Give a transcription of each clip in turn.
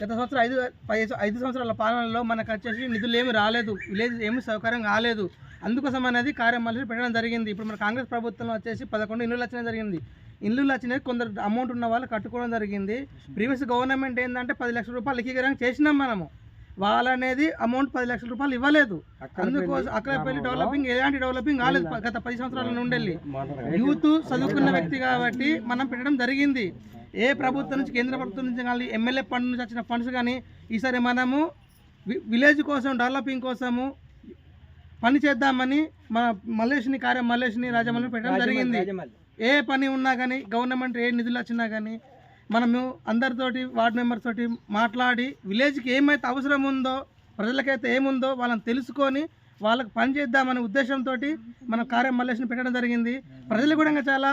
గత సంవత్సరం ఐదు ఐదు సంవత్సరాల పాలనలో మనకు వచ్చేసి నిధులు ఏమి రాలేదు. విలేజ్ ఏమి సౌకర్యం కాలేదు. అందుకోసం అనేది కార్యమల్లి పెట్టడం జరిగింది. ఇప్పుడు మన కాంగ్రెస్ ప్రభుత్వం వచ్చేసి పదకొండు ఇల్లులు వచ్చినాయి జరిగింది. ఇల్లులు వచ్చినాయి కొందరు అమౌంట్ ఉన్న వాళ్ళు కట్టుకోవడం జరిగింది. ప్రీవియస్ గవర్నమెంట్ ఏంటంటే పది లక్షల రూపాయలు ఎకీకరణ చేసినాం మనము. వాళ్ళనేది అమౌంట్ పది లక్షల రూపాయలు ఇవ్వలేదు. అందుకోసం అక్కడపల్లి డెవలపింగ్ ఎలాంటి డెవలపింగ్ కాలేదు. గత పది సంవత్సరాల నుండి యూత్ చదువుకున్న వ్యక్తి కాబట్టి మనం పెట్టడం జరిగింది. ఏ ప్రభుత్వం నుంచి కేంద్ర ప్రభుత్వం నుంచి కానీ ఎమ్మెల్యే ఫండ్ నుంచి వచ్చిన ఫండ్స్ కానీ ఈసారి మనము విలేజ్ కోసం డెవలపింగ్ కోసము పని చేద్దామని మన మల్లేష్ని కార్య మల్లేష్ని రాజమల్లిని పెట్టడం జరిగింది. ఏ పని ఉన్నా కానీ గవర్నమెంట్ ఏ నిధులు వచ్చినా కానీ మనము అందరితోటి వార్డ్ మెంబర్స్ తోటి మాట్లాడి విలేజ్కి ఏమైతే అవసరం ఉందో ప్రజలకైతే ఏముందో వాళ్ళని తెలుసుకొని వాళ్ళకి పని చేద్దామనే ఉద్దేశంతో మన కార్యం మల్లేష్ని పెట్టడం జరిగింది. ప్రజలు కూడా ఇంకా చాలా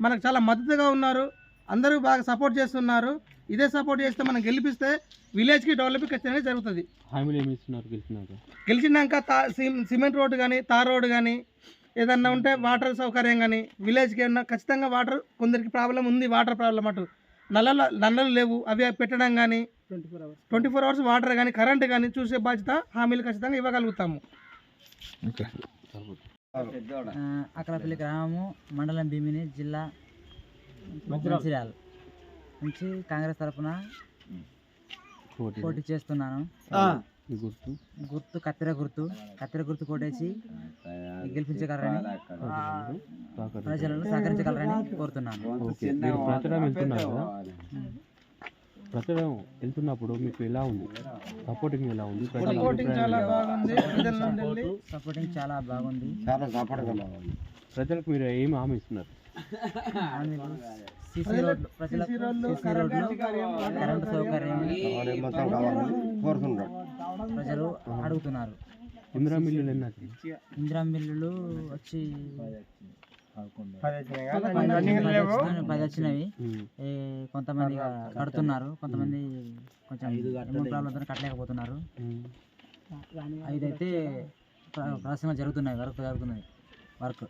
మనకు చాలా మద్దతుగా ఉన్నారు. అందరూ బాగా సపోర్ట్ చేస్తున్నారు. ఇదే సపోర్ట్ చేస్తే మనం గెలిపిస్తే విలేజ్కి డెవలపింగ్ ఖచ్చితంగా జరుగుతుంది. గెలిచినాక? సిమెంట్ రోడ్డు కానీ తార్ రోడ్డు కానీ ఏదన్నా ఉంటే వాటర్ సౌకర్యం కానీ విలేజ్కి ఏమన్నా ఖచ్చితంగా వాటర్ కొందరికి ప్రాబ్లం ఉంది వాటర్ ప్రాబ్లం అటు. నల్లలు నల్లలు లేవు. అవి పెట్టడం కానీ ట్వంటీ ఫోర్ అవర్స్. వాటర్ కానీ కరెంట్ కానీ చూసే బాధ్యత హామీలు ఖచ్చితంగా ఇవ్వగలుగుతాము. అక్కడపల్లి గ్రామము మండలం భీమిని జిల్లా మంచిర్యాల నుంచి కాంగ్రెస్ తరఫున పోటీ చేస్తున్నాను. గుర్తు. గుర్తు కత్తెర గుర్తు. కత్తెర గుర్తు కొట్టేసి గెలిపించగలరని. ప్రజలను సహకరించగలరని కోరుతున్నాను. ఓకే. మీరు ప్రచారం వెళ్తున్నారు కదా? ప్రచారం వెళ్తున్నప్పుడు మీకు ఎలా ఉంది? సపోర్టింగ్ ఎలా ఉంది? ప్రజల సపోర్టింగ్ చాలా? బాగుంది. సపోర్టింగ్ చాలా ప్రజలకు మీరు ఏం హామీ ఇస్తున్నారు? సీసీ రోడ్లు ప్రజలకు సీసీ రోడ్లు కరెంటు సౌకర్యం. ప్రజలు అడుగుతున్నారు. ఇందిరా మిల్లులు? ఇందిరా మిల్లులు వచ్చి పది వచ్చినవి కొంతమంది కడుతున్నారు కొంతమంది కొంచెం అమౌంట్ ప్రాబ్లంతో కట్టలేకపోతున్నారు ఉమ్. ఐదైతే ప్ర- ప్రదర్శన జరుగుతున్నాయి వర్క్ జరుగుతున్నాయి వర్క్